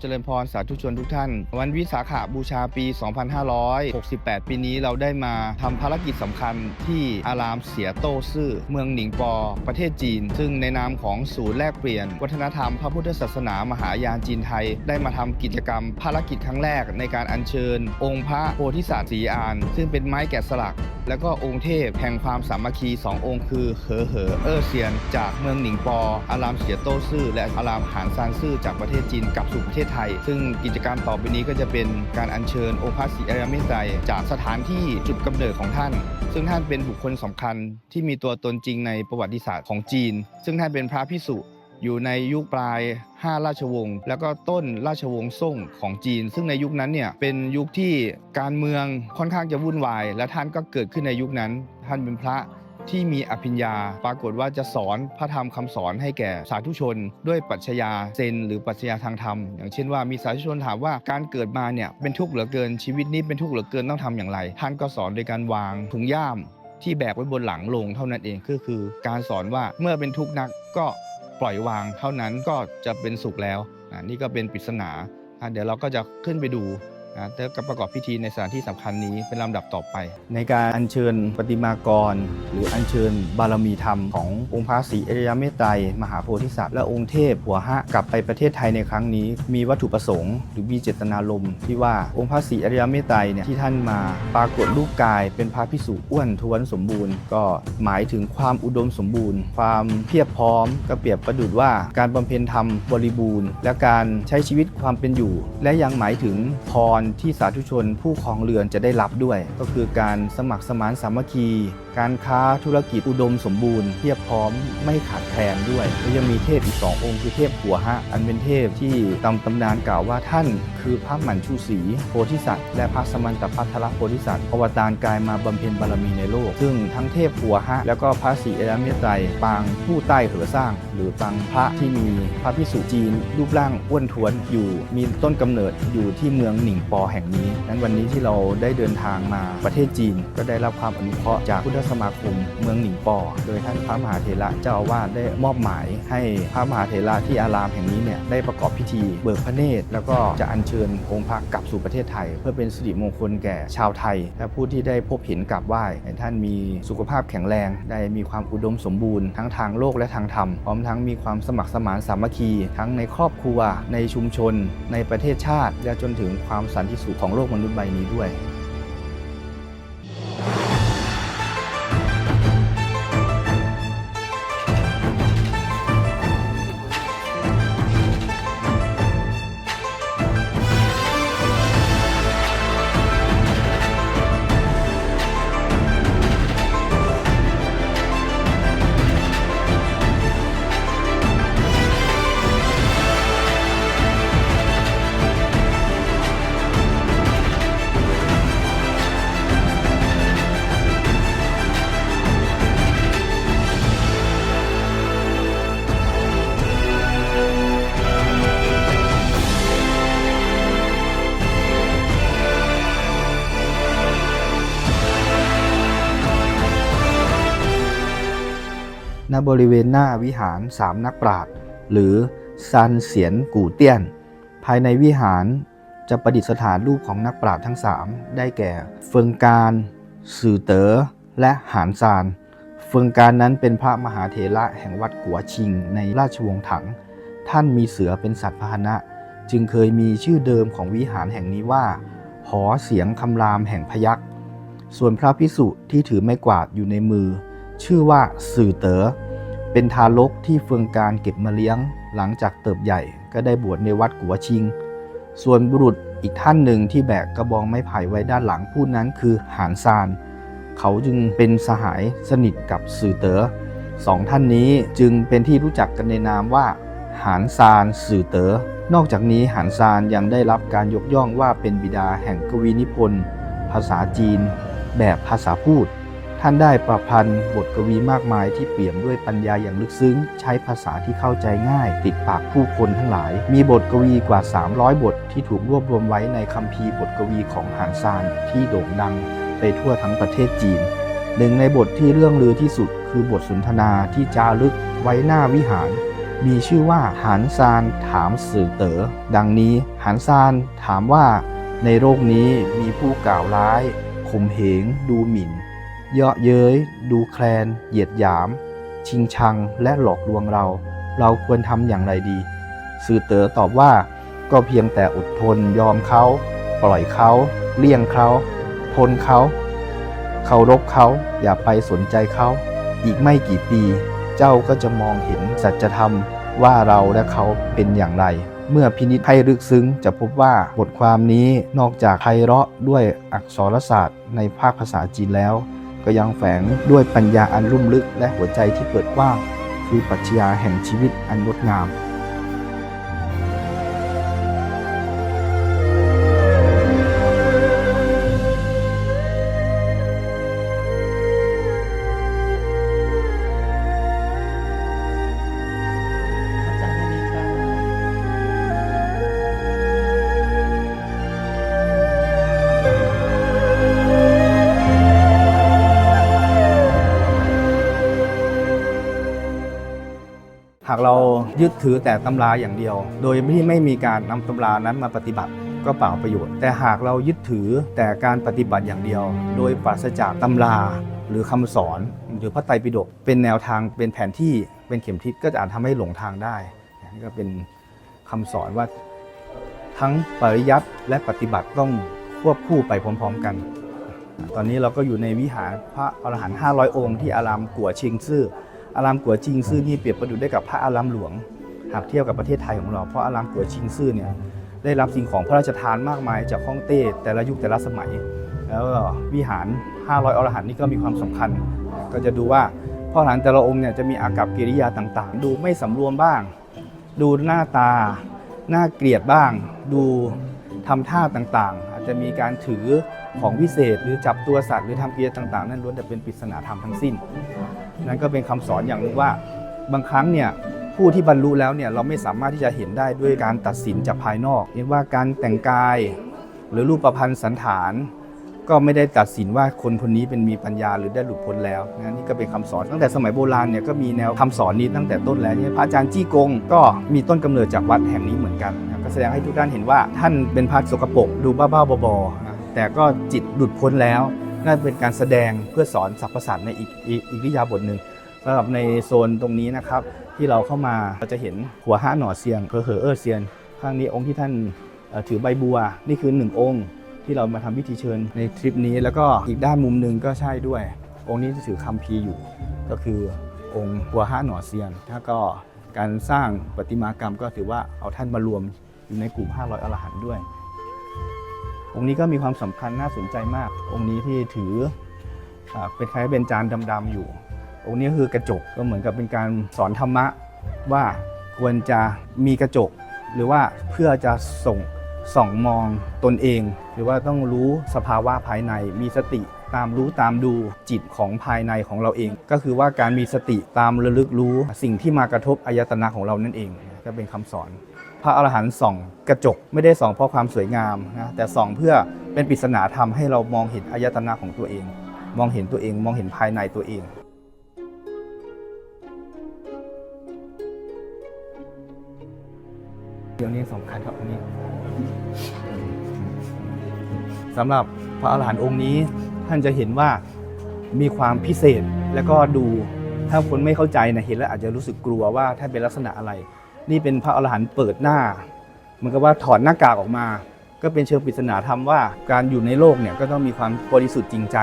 เจริญพรสาธุชนทุกท่าน วันวิสาขบูชาปี 2568 ปีนี้เราได้มาทำภารกิจสำคัญที่อารามเสียโต้ซื่อ เมืองหนิงปอ ประเทศจีน ซึ่งในนามของศูนย์แลกเปลี่ยน วัฒนธรรมพระพุทธศาสนามหายานจีนไทย ได้มาทำกิจกรรมภารกิจครั้งแรกในการอัญเชิญ องค์พระโพธิสัตว์สีอาน ซึ่งเป็นไม้แกะสลัก แล้วก็องค์เทพแห่งความสามัคคีสององค์คือเหอเหอเออเซียน จากเมืองหนิงปอ อารามเสียโต้ซื่อและอารามหานซานซื่อจากประเทศจีนกลับสู่ประเทศไทย ซึ่งกิจกรรมต่อไปนี้ก็จะเป็นการอัญเชิญองค์พระศรีอริยเมตไตรจากสถานที่จุดกำเนิดของท่าน ซึ่งท่านเป็นบุคคลสำคัญที่มีตัวตนจริงในประวัติศาสตร์ของจีน ซึ่งท่านเป็นพระพิสุอยู่ในยุคปลาย 5 ราชวงศ์ แล้วก็ต้นราชวงศ์ซ่งของจีน ซึ่งในยุคนั้นเนี่ยเป็นยุคที่การเมืองค่อนข้างจะวุ่นวาย และท่านก็เกิดขึ้นในยุคนั้น ท่านเป็นพระ ที่มีอภิญญา ปรากฏว่าจะสอนพระธรรมคำสอนให้แก่สาธุชน ด้วยปรัชญาเซน หรือปรัชญาทางธรรม อย่างเช่นว่ามีสาธุชนถามว่าการเกิดมาเนี่ยเป็นทุกข์เหลือเกินชีวิตนี้เป็นทุกข์เหลือเกินต้องทำอย่างไร ท่านก็สอนโดยการวางถุงย่ามที่แบกไว้บนหลังลงเท่านั้นเองก็คือ การสอนว่าเมื่อเป็นทุกข์นักก็ปล่อยวางเท่านั้นก็จะเป็นสุขแล้วนี่ก็เป็นปริศนาเดี๋ยวเราก็จะขึ้นไปดู แล้วก็ประกอบพิธีในสถานที่สำคัญนี้เป็นลำดับต่อไป ในการอัญเชิญประติมากร หรืออัญเชิญบารมีธรรมขององค์พระศรีอริยเมตไตรมหาโพธิสัตว์และองค์เทพหัวหะกลับไปประเทศไทยในครั้งนี้ มีวัตถุประสงค์หรือมีเจตนารมณ์ที่ว่าองค์พระศรีอริยเมตไตรเนี่ยที่ท่านมาปรากฏรูปกายเป็นพระพิสุอ้วนทวนสมบูรณ์ ก็หมายถึงความอุดมสมบูรณ์ ความเพียบพร้อม ก็เปรียบประดุจว่าการบำเพ็ญธรรมบริบูรณ์ และการใช้ชีวิตความเป็นอยู่ และยังหมายถึงพรที่สาธุชนผู้ครองเรือนจะได้รับด้วย ก็คือการสมัครสมานสามัคคีการค้าธุรกิจอุดมสมบูรณ์เพียบพร้อมไม่ขาดแคลนด้วยและยังมีเทพอีกสององค์คือเทพหัวหะอันเป็นเทพที่ตามตำนานกล่าวว่าท่าน คือพระหมันชูศรีโพธิสัตว์ และพระสมันตพัทรโพธิสัตว์อวตารกายมาบำเพ็ญบารมีในโลก ซึ่งทั้งเทพหัวหะแล้วก็พระศรีเอราเมตไตรปางผู้ใต้เหอสร้าง หรือปางพระที่มีพระพิสุจีน รูปร่างอ้วนท้วนอยู่ มีต้นกำเนิดอยู่ที่เมืองหนิงปอแห่งนี้นั้นวันนี้ที่เราได้เดินทางมาประเทศจีนก็ได้รับความอนุเคราะห์จากพุทธสมาคมเมืองหนิงปอ โดยท่านพระมหาเถระเจ้าอาวาสได้มอบหมาย ให้พระมหาเถระที่อารามแห่งนี้เนี่ยได้ประกอบพิธีเบิกพระเนตร แล้วก็จะอัญเชิญองค์พระกลับสู่ประเทศไทย เพื่อเป็นสิริมงคลแก่ชาวไทย และผู้ที่ได้พบเห็นกราบไหว้ให้ท่านมีสุขภาพแข็งแรง ได้มีความอุดมสมบูรณ์ทั้งทางโลกและทางธรรมพร้อมทั้งมีความสมัครสมานสามัคคี ทั้งในครอบครัว ในชุมชน ในประเทศชาติ และจนถึงความสันติสุขของโลกมนุษย์ใบนี้ด้วย ณบริเวณหน้าวิหารสามนักปราชญ์หรือซันเสียนกู่เตี้ยน ภายในวิหารจะประดิษฐานรูปของนักปราชญ์ทั้งสามได้แก่ เฟิงการสื่อเต๋อและหานซาน เฟิงการนั้นเป็นพระมหาเถระแห่งวัดกัวชิงในราชวงศ์ถัง ท่านมีเสือเป็นสัตว์พาหนะ จึงเคยมีชื่อเดิมของวิหารแห่งนี้ว่า หอเสียงคำรามแห่งพยักษ์ส่วนพระพิสุที่ถือไม้กวาดอยู่ในมือ ชื่อว่าสื่อเต๋อเป็นทารกที่เฟืองการเก็บมาเลี้ยง หลังจากเติบใหญ่ก็ได้บวชในวัดกัวชิง ส่วนบุรุษอีกท่านหนึ่งที่แบกกระบองไม้ไผ่ไว้ด้านหลังผู้นั้นคือหานซาน เขาจึงเป็นสหายสนิทกับสื่อเต๋อสองท่านนี้จึงเป็นที่รู้จักกันในนามว่าหานซานสื่อเต๋อนอกจากนี้หานซานยังได้รับการยกย่องว่าเป็นบิดาแห่งกวีนิพนธ์ ภาษาจีน แบบภาษาพูด ท่านได้ประพันธ์บทกวีมากมายที่เปี่ยมด้วยปัญญาอย่างลึกซึ้ง ใช้ภาษาที่เข้าใจง่าย ติดปากผู้คนทั้งหลาย มีบทกวีกว่า 300 บทที่ถูกรวบรวมไว้ในคัมภีร์บทกวีของหานซานที่โด่งดังไปทั่วทั้งประเทศจีน หนึ่งในบทที่เรื่องลือที่สุด คือบทสนทนาที่จารึกไว้หน้าวิหาร มีชื่อว่าหานซานถามสื่อเตอ๋อดังนี้หานซานถามว่า ในโลกนี้มีผู้กล่าวร้ายข่มเหงดูหมิ่น เยาะเย้ย ดูแคลน เหยียดหยาม ชิงชังและหลอกลวงเรา เราควรทำอย่างไรดี สื่อเต๋อตอบว่า ก็เพียงแต่อดทนยอมเขา ปล่อยเขา เลี่ยงเขา ทนเขา เคารพเขา อย่าไปสนใจเขา อีกไม่กี่ปี เจ้าก็จะมองเห็นสัจธรรมว่าเราและเขาเป็นอย่างไร เมื่อพินิจให้ลึกซึ้งจะพบว่าบทความนี้นอกจากไพเราะด้วยอักษรศาสตร์ในภาคภาษาจีนแล้ว ก็ยังแฝงด้วยปัญญาอันลุ่มลึกและหัวใจที่เปิดกว้าง คือปรัชญาแห่งชีวิตอันงดงาม เรายึดถือแต่ตำราอย่างเดียว โดยที่ไม่มีการนำตำรานั้นมาปฏิบัติก็เปล่าประโยชน์ แต่หากเรายึดถือแต่การปฏิบัติอย่างเดียว โดยปราศจากตำราหรือคำสอน หรือพระไตรปิฎกเป็นแนวทางเป็นแผนที่เป็นเข็มทิศก็จะอาจทำให้หลงทางได้นี่ก็เป็นคำสอนว่าทั้งปริยัติและปฏิบัติต้องควบคู่ไปพร้อมๆกัน ตอนนี้เราก็อยู่ในวิหารพระอรหันต์500 องค์ที่อารามกัวเชียงซื่อ อารามกัวจิงซื่อนี่เปรียบประดุจได้กับพระอารามหลวง หากเทียบกับประเทศไทยของเรา เพราะอารามกัวชิงซื่อเนี่ยได้รับสิ่งของพระราชทานมากมายจากฮ่องเต้แต่ละยุคแต่ละสมัย แล้ววิหาร 500 อรหันต์นี่ก็มีความสำคัญ ก็จะดูว่าพระอรหันต์แต่ละองค์เนี่ยจะมีอากับกิริยาต่างๆ ดูไม่สำรวมบ้าง ดูหน้าตา หน่าเกลียดบ้าง ดูทำท่าต่างๆ จะมีการถือของวิเศษ หรือจับตัวสัตว์หรือทำกิริยาต่างๆ นั่นล้วนแต่เป็นปริศนาธรรมทั้งสิ้น นั่นก็เป็นคำสอนอย่างหนึงว่า บางครั้งเนี่ยผู้ที่บรรลุแล้วเนี่ยเราไม่สามารถที่จะเห็นได้ด้วยการตัดสินจากภายนอกเรียกว่าการแต่งกาย หรือรูปประพันธ์สันฐาน ก็ไม่ได้ตัดสินว่าคนคนนี้เป็นมีปัญญาหรือได้หลุดพ้นแล้วนะนี่ก็เป็นคำสอนตั้งแต่สมัยโบราณเนี่ยก็มีแนวคำสอนนี้ตั้งแต่ต้นแล้วที่พระอาจารย์จี้กง ก็มีต้นกำเนิดจากวัดแห่งนี้เหมือนกันนะก็แสดงให้ทุกท่านเห็นว่าท่านเป็นพระสกปรกดูบ้าๆบอๆนะแต่ก็จิตหลุดพ้นแล้วนั่นเป็นการแสดงเพื่อสอนสรรพสัตว์ในอีกอีกอีกริยาบทหนึ่งสำหรับในโซนตรงนี้นะครับที่เราเข้ามาเราจะเห็นหัวห้าหน่อเซียงเพอเหอเออเซียน ข้างนี้องค์ที่ท่านถือใบบัวนี่คือหนึ่งองค์ ที่เรามาทำพิธีเชิญในทริปนี้ แล้วก็อีกด้านมุมหนึ่งก็ใช่ด้วย องค์นี้ถือคัมภีร์อยู่ ก็คือองค์หัวห้าหน่อเซียน ถ้าก็การสร้างประติมากรรมก็ถือว่าเอาท่านมารวมอยู่ในกลุ่ม 500อรหันต์ด้วย องค์นี้ก็มีความสำคัญน่าสนใจมาก องค์นี้ที่ถืออเป็นคล้ายเป็นจานดำๆอยู่ องค์นี้คือกระจกก็เหมือนกับเป็นการสอนธรรมะว่าควรจะมีกระจก หรือว่าเพื่อจะส่ง ส่องมองตนเอง หรือว่าต้องรู้สภาวะภายในมีสติตามรู้ตามดูจิตของภายในของเราเอง ก็คือว่าการมีสติตามระลึกรู้ สิ่งที่มากระทบอายตนะของเรานั่นเอง ก็เป็นคำสอน พระอรหันต์ส่องกระจกไม่ได้ส่องเพราะความสวยงามนะแต่ส่องเพื่อเป็นปริศนาธรรมให้เรามองเห็นอายตนะของตัวเอง มองเห็นตัวเองมองเห็นภายในตัวเองเรื่องนี้สำคัญครับอันนี้ สำหรับพระอรหันต์องค์นี้ท่านจะเห็นว่ามีความพิเศษแล้วก็ดูถ้าคนไม่เข้าใจนะเห็นแล้วอาจจะรู้สึกกลัวว่าท่านเป็นลักษณะอะไร นี่เป็นพระอรหันต์เปิดหน้าเหมือนกับว่าถอดหน้ากากออกมา ก็เป็นเชิงปริศนาธรรมว่า การอยู่ในโลกเนี่ยก็ต้องมีความบริสุทธิ์จริงใจ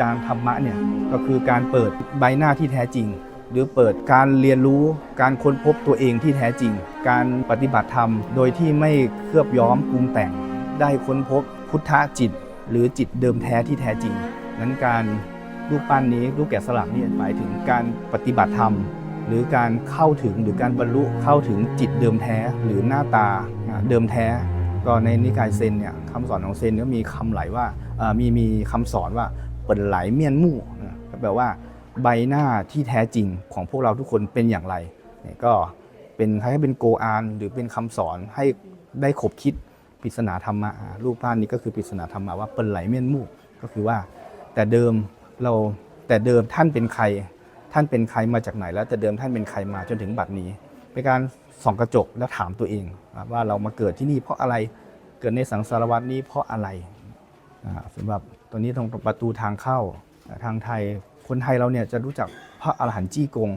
จารธรรมะเนี่ยก็คือการเปิดใบหน้าที่แท้จริง หรือเปิดการเรียนรู้การค้นพบตัวเองที่แท้จริง การปฏิบัติธรรม โดยที่ไม่เคลือบย้อมปรุงแต่ง ได้ค้นพบพุทธจิต หรือจิตเดิมแท้ที่แท้จริง นั้นการรูปปั้นนี้รูปแกะสลักนี่หมายถึงการปฏิบัติธรรม หรือการเข้าถึงหรือการบรรลุเข้าถึงจิตเดิมแท้ หรือหน้าตาเดิมแท้ ก็ในนิกายเซนเนี่ยคำสอนของเซนก็มีคำไหลว่ามีมีคำสอนว่าเปิดไหลเมียนมู่ก็แปลว่า ใบหน้าที่แท้จริงของพวกเราทุกคนเป็นอย่างไรเนี่ยก็เป็นคล้ายๆเป็นโกอานหรือเป็นคำสอนให้ได้ขบคิดปริศนาธรรมะรูปภาพนี้ก็คือปริศนาธรรมะว่าเปิดไหลเมียนมู่ก็คือว่า แต่เดิมเราแต่เดิมท่านเป็นใคร ท่านเป็นใครมาจากไหน แล้วแต่เดิมท่านเป็นใครมาจนถึงบัดนี้ เป็นการส่องกระจกแล้วถามตัวเอง ว่าเรามาเกิดที่นี่เพราะอะไรเกิดในสังสารวัตนี้เพราะอะไรสำหรับตัวนี้ตรงประตูทางเข้าทางไทย คนไทยเราเนี่ยจะรู้จักพระอรหันต์จี้กง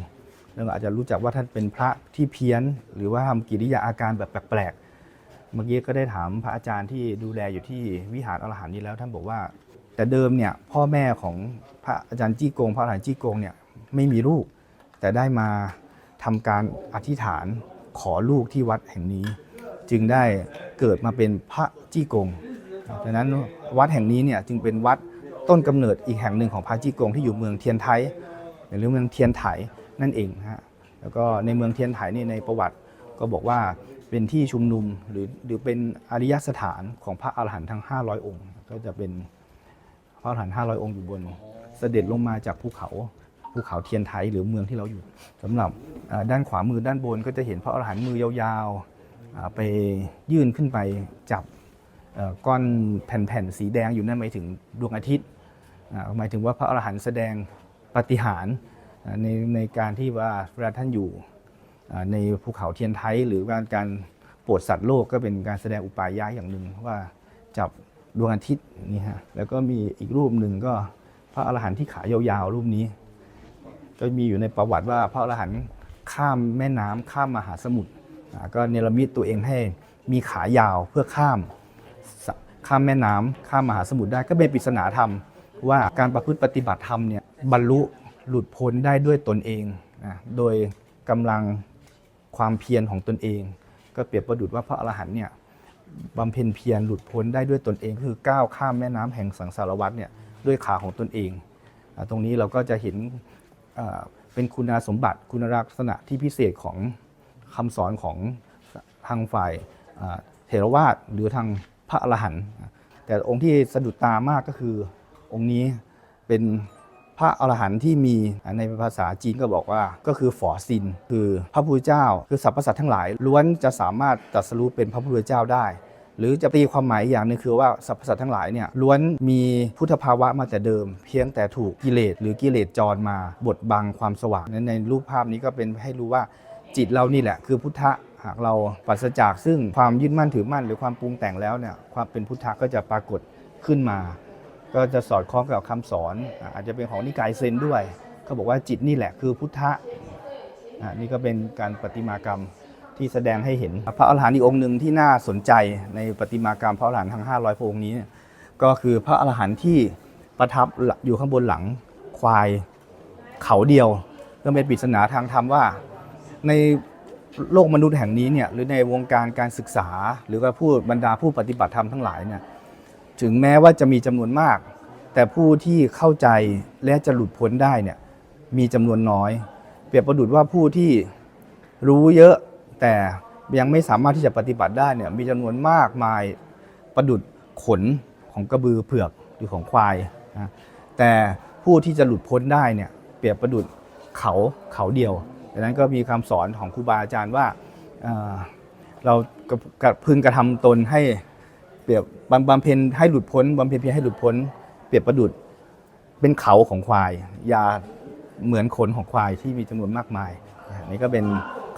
แล้วก็อาจจะรู้จักว่าท่านเป็นพระที่เพี้ยน หรือว่าทำกิริยาอาการแบบแปลกๆ เมื่อกี้ก็ได้ถามพระอาจารย์ที่ดูแลอยู่ที่วิหารอรหันต์นี้แล้ว ท่านบอกว่า แต่เดิมเนี่ยพ่อแม่ของพระอาจารย์จี้กง พระอรหันต์จี้กงเนี่ยไม่มีลูก แต่ได้มาทำการอธิษฐานขอลูกที่วัดแห่งนี้ จึงได้เกิดมาเป็นพระจี้กงดังนั้นวัดแห่งนี้เนี่ยจึงเป็นวัด ต้นกำเนิดอีกแห่งหนึ่งของพระจี้กงที่อยู่เมืองเทียนไทหรือเมืองเทียนไถนั่นเองฮะแล้วก็ในเมืองเทียนไถนี่ในประวัติก็บอกว่าเป็นที่ชุมนุมหรือหรือเป็นอริยสถานของพระอรหันต์ทั้ง 500 องค์ ก็จะเป็นพระอรหันต์500 องค์อยู่บน เสด็จลงมาจากภูเขาภูเขาเทียนไทหรือเมืองที่เราอยู่สำหรับด้านขวามือด้านบนก็จะเห็นพระอรหันต์มือยาวๆไปยื่นขึ้นไปจับก้อนแผ่นๆสีแดงอยู่นั่นหมายถึงดวงอาทิตย์ หมายถึงว่าพระอรหันต์แสดงปฏิหารในในการที่ว่าเวลาท่านอยู่ในภูเขาเทียนไทหรือการการโปรดสัตว์โลกก็เป็นการแสดงอุปายะอย่างหนึ่งว่าจับดวงอาทิตย์นี่ฮะแล้วก็มีอีกรูปหนึ่งก็พระอรหันต์ที่ขายาวๆรูปนี้ ก็มีอยู่ในประวัติว่าพระอรหันต์ข้ามแม่น้ำข้ามมหาสมุทรก็เนรมิตตัวเองให้มีขายาวเพื่อข้ามข้ามแม่น้ำข้ามมหาสมุทรได้ก็เป็นปริศนาธรรม ว่าการประพฤติปฏิบัติธรรมเนี่ยบรรลุหลุดพ้นได้ด้วยตนเองนะโดยกำลังความเพียรของตนเอง ก็เปรียบประดุจว่าพระอรหันต์เนี่ยบำเพ็ญเพียรหลุดพ้นได้ด้วยตนเอง คือก้าวข้ามแม่น้ำแห่งสังสารวัฏเนี่ยด้วยขาของตนเอง ตรงนี้เราก็จะเห็นเป็นคุณสมบัติคุณลักษณะที่พิเศษของคำสอนของทางฝ่ายเถรวาทหรือทางพระอรหันต์แต่องค์ที่สะดุดตามากก็คือ องค์นี้เป็นพระอรหันต์ที่มีในภาษาจีนก็บอกว่า ก็คือฝอซิน คือพระพุทธเจ้า คือสรรพสัตว์ทั้งหลายล้วนจะสามารถตรัสรู้เป็นพระพุทธเจ้าได้ หรือจะตีความหมายอย่างหนึงคือว่าสรรพสัตว์ทั้งหลายเนี่ยล้วนมีพุทธภาวะมาแต่เดิม เพียงแต่ถูกกิเลสหรือกิเลสจรมาบดบังความสว่างนั้นในรูปภาพนี้ก็เป็นให้รู้ว่าจิตเรานี่แหละ คือพุทธะหากเราปราศจากซึ่งความยึดมั่นถือมั่น หรือความปรุงแต่งแล้วเนี่ยความเป็นพุทธะก็จะปรากฏขึ้นมา ก็จะสอดคล้องกับคำสอน อาจจะเป็นของนิกายเซนด้วยเขาบอกว่าจิตนี่แหละคือพุทธะนี่ก็เป็นการประติมากรรมที่แสดงให้เห็น พระอรหันต์อีกองค์หนึ่งที่น่าสนใจในประติมากรรมพระอรหันต์ทั้ง 500 พระองค์นี้เนี่ยก็คือพระอรหันต์ที่ประทับอยู่ข้างบนหลังควายเขาเดียวก็เป็นปริศนาทางธรรมว่า ในโลกมนุษย์แห่งนี้เนี่ยหรือในวงการการศึกษา หรือว่าผู้บรรดาผู้ปฏิบัติธรรมทั้งหลายเนี่ย ถึงแม้ว่าจะมีจำนวนมาก แต่ผู้ที่เข้าใจและจะหลุดพ้นได้เนี่ยมีจำนวนน้อย เปรียบประดุจว่าผู้ที่รู้เยอะแต่ยังไม่สามารถที่จะปฏิบัติได้เนี่ยมีจำนวนมากมายประดุจขนของกระบือเผือกหรือของควายนะแต่ผู้ที่จะหลุดพ้นได้เนี่ยเปรียบประดุจเขาเขาเดียวดังนั้นก็มีคำสอนของครูบาอาจารย์ว่าเราก็ก็พึงกระทำตนให้ เปรียบบำบำเพ็ญให้หลุดพ้นบำเพ็ญเพียรให้หลุดพ้น เปรียบประดุดเป็นเขาของควายอย่าเหมือนขนของควายที่มีจำนวนมากมายนี่ก็เป็น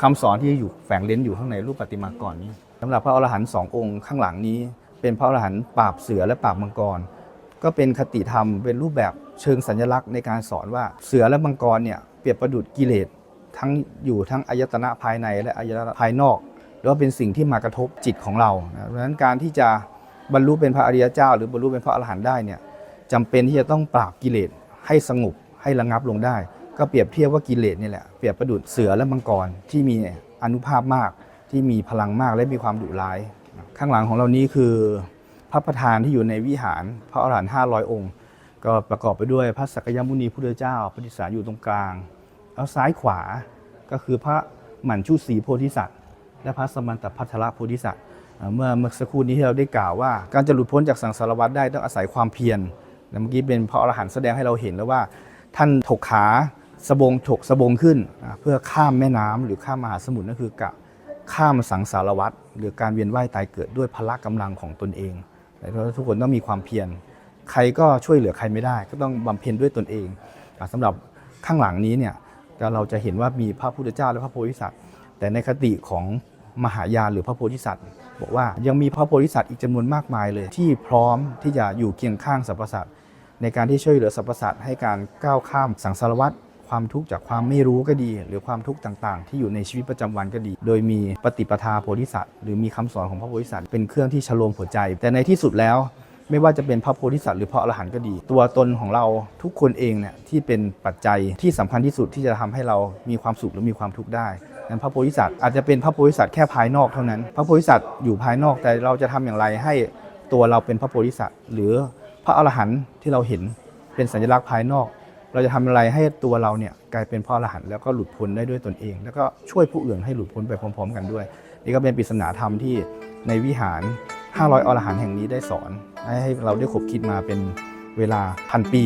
คำสอนที่อยู่แฝงเล้นอยู่ข้างในรูปปฏิมากรนี้สำหรับพระอรหันต์สององค์ข้างหลังนี้ เป็นพระอรหันต์ปราบเสือและปราบมังกร ก็เป็นคติธรรมเป็นรูปแบบเชิงสัญลักษณ์ในการสอนว่าเสือและมังกรเนี่ยเปรียบประดุดกิเลสทั้งอยู่ทั้งอายตนะภายในและอายตนะภายนอก หรือว่าเป็นสิ่งที่มากระทบจิตของเราเพราะฉะนั้นการที่จะ บรรลุเป็นพระอริยเจ้า หรือบรรลุเป็นพระอรหันต์ได้เนี่ยจำเป็นที่จะต้องปราบกิเลสให้สงบให้ระงับลงได้ ก็เปรียบเทียบว่ากิเลสนี่แหละเปรียบประดุจเสือและมังกรที่มีอนุภาพมากที่มีพลังมากและมีความดุร้าย ข้างหลังของเรานี้คือพระประธานที่อยู่ในวิหารพระอรหันต์500อยองค์ ก็ประกอบไปด้วยพระสักยมุนีพุทธเจ้าปฏิสารอยู่ตรงกลาง แล้วซ้ายขวาก็คือพระหมั่นชุศรีโพธิสัตว์ และพระสมันตพัทรโพธิสัตว์ เมื่อเมื่อสักครู่นี้ที่เราได้กล่าวว่า การจะหลุดพ้นจากสังสารวัฏได้ต้องอาศัยความเพียรและเมื่อกี้เป็นพระอรหันต์แสดงให้เราเห็นแล้วว่า ท่านถกขาสบงถกสบงขึ้น เพื่อข้ามแม่น้ำหรือข้ามมหาสมุทรนั่นคือกะข้ามสังสารวัฏหรือการเวียนว่ายตายเกิดด้วยพละกำลังของตนเองและทุกคนต้องมีความเพียรใครก็ช่วยเหลือใครไม่ได้ ก็ต้องบำเพ็ญด้วยตนเองอ่าสำหรับข้างหลังนี้เนี่ยเราจะเห็นว่ามีพระพุทธเจ้าและพระโพธิสัตว์ แต่ในคติของมหายานหรือพระโพธิสัตว์ บอกว่ายังมีพระโพธิสัตว์อีกจำนวนมากมายเลย ที่พร้อมที่จะอยู่เคียงข้างสรรพสัตว์ในการที่ช่วยเหลือสรรพสัตว์ให้การก้าวข้ามสังสารวัฏความทุกข์จากความไม่รู้ก็ดี หรือความทุกข์ต่างๆ ที่อยู่ในชีวิตประจำวันก็ดี โดยมีปฏิปทาโพธิสัตว์หรือมีคำสอนของพระโพธิสัตว์เป็นเครื่องที่ชโลมหัวใจ แต่ในที่สุดแล้วไม่ว่าจะเป็นพระโพธิสัตว์หรือพระอรหันต์ก็ดี ตัวตนของเราทุกคนเองเนี่ยที่เป็นปัจจัยที่สำคัญที่สุดที่จะทำให้เรามีความสุขหรือมีความทุกข์ได้ นั้นพระโพธิสัตว์อาจจะเป็นพระโพธิสัตว์แค่ภายนอกเท่านั้น พระโพธิสัตว์อยู่ภายนอกแต่เราจะทำอย่างไรให้ตัวเราเป็นพระโพธิสัตว์ หรือพระอรหันต์ที่เราเห็นเป็นสัญลักษณ์ภายนอก เราจะทำอะไรให้ตัวเราเนี่ยกลายเป็นพระอรหันต์แล้วก็หลุดพ้นได้ด้วยตนเอง แล้วก็ช่วยผู้อื่นให้หลุดพ้นไปพร้อม ๆ กันด้วย นี่ก็เป็นปริศนาธรรมที่ในวิหาร 500 อรหันต์แห่งนี้ได้สอน ให้เราได้ขบคิดมาเป็นเวลาพันปี